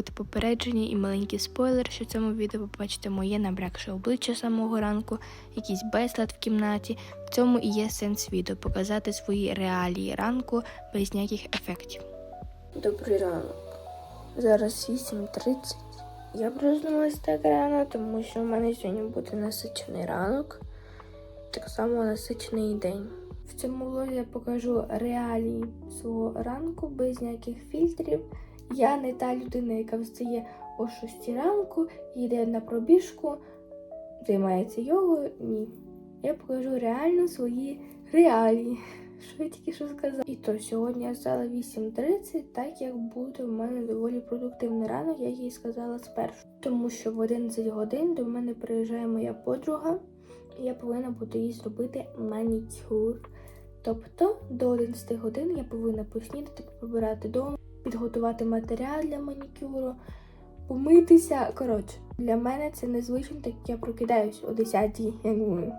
зробити попередження і маленький спойлер, що в цьому відео ви побачите моє набрякше обличчя самого ранку, якийсь безлад в кімнаті. В цьому і є сенс відео показати свої реалії ранку без ніяких ефектів. Добрий ранок. Зараз 8.30. Я проснулась так рано, тому що в мене сьогодні буде насичений ранок, так само насичений день. В цьому влозі я покажу реалії свого ранку без ніяких фільтрів. Я не та людина, яка встає о 6 ранку, йде на пробіжку, займається йогою. Ні. Я покажу реально свої реалії. Що я тільки що сказала? І то сьогодні я встала 8.30, так як буде в мене доволі продуктивний ранок, як я їй сказала спершу. Тому що в 11 годин до мене приїжджає моя подруга, і я повинна буду їй зробити манікюр. Тобто до 11 годин я повинна поснідати, прибирати дом, підготувати матеріал для манікюру, помитися. Коротше, для мене це незвично, так як я прокидаюсь о 10 якби,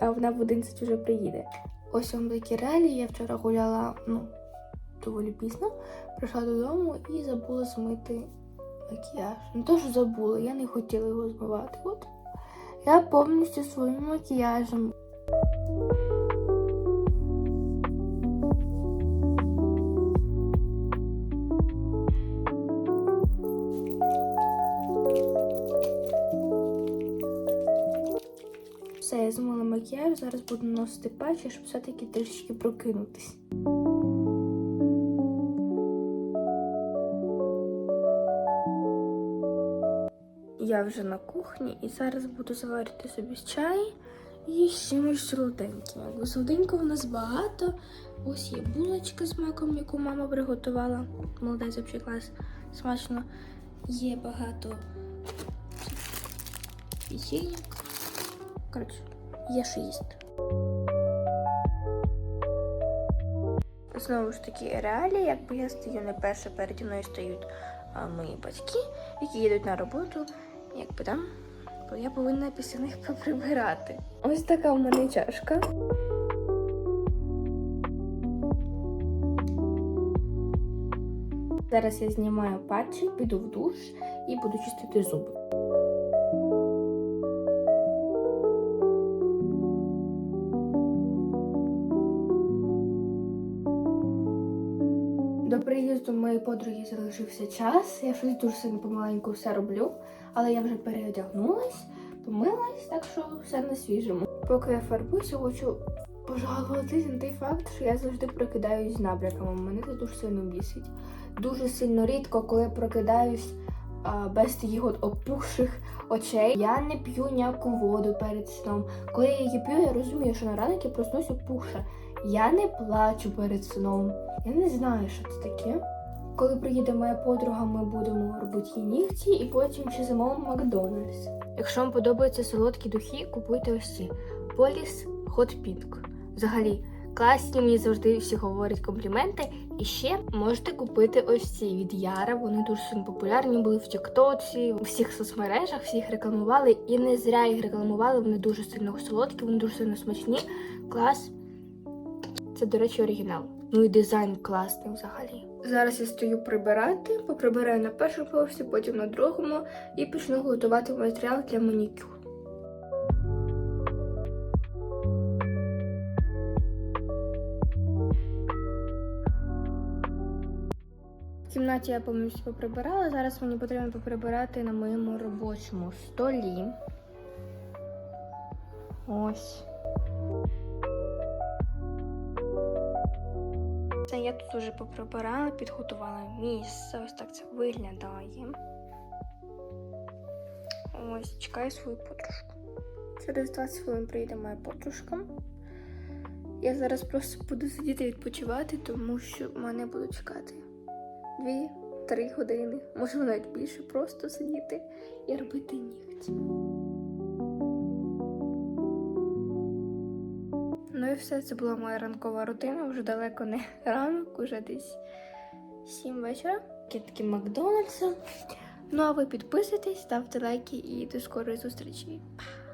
а вона в 11 вже приїде. Ось вам такі реалії. Я вчора гуляла ну, доволі пізно, прийшла додому і забула змити макіяж. Не то, що забула, я не хотіла його змивати. От я повністю своїм макіяжем. Я змила макіяж, зараз буду наносити патчі, щоб все-таки трішки прокинутись. Я вже на кухні і зараз буду заварити собі чай і з чимось солоденьким. Солоденького в нас багато. Ось є булочка з маком, яку мама приготувала. Молодець взагалі клас. Смачно. Є багато печеньок. Коротше, є що їсти. Знову ж таки, реалії, якби я стою не перша, переді мною стоять а, мої батьки, які їдуть на роботу, якби там, то я повинна після них поприбирати. Ось така в мене чашка. Зараз я знімаю патчі, піду в душ і буду чистити зуби. До приїзду моєї подруги залишився час. Я щось дуже сильно помаленьку все роблю, але я вже переодягнулась, помилась, так що все на свіжому. Поки я фарбуюся, хочу пожалуватись на той факт, що я завжди прокидаюсь з набряками. Мене це дуже сильно бісить. Дуже сильно рідко, коли прокидаюсь без таких от опухших очей. Я не п'ю ніяку воду перед сном. Коли я її п'ю, я розумію, що на ранок я проснусь опухша. Я не плачу перед сном. Я не знаю, що це таке. Коли приїде моя подруга, ми будемо робити їй нігті і потім ще замовимо Макдональдс. Якщо вам подобаються солодкі духи, купуйте ось ці. Поліс Hot Pink. Взагалі, класні мені завжди всі говорять компліменти. І ще можете купити ось ці від Яра. Вони дуже сильно популярні були в Тіктоці, у всіх соцмережах, всіх рекламували. І не зря їх рекламували. Вони дуже сильно солодкі, вони дуже сильно смачні. Клас. Це, до речі, оригінал. Ну і дизайн класний взагалі. Зараз я стою прибирати, поприбираю на першому поверсі, потім на другому і почну готувати матеріал для манікюру. В кімнаті я повністю поприбирала. Зараз мені потрібно поприбирати на моєму робочому столі. Ось. Це я тут уже поприбирала, підготувала місце. Ось так це виглядає. Ось, чекаю свою подружку. Через 20 хвилин прийде моя подружка. Я зараз просто буду сидіти відпочивати, тому що мене будуть чекати 2-3 години. Можливо, навіть більше просто сидіти і робити нігті. Все, це була моя ранкова рутина, вже далеко не ранок, уже десь 7 вечора. Кітки Макдональдса. Ну а ви підписуйтесь, ставте лайки і до скорої зустрічі. Па!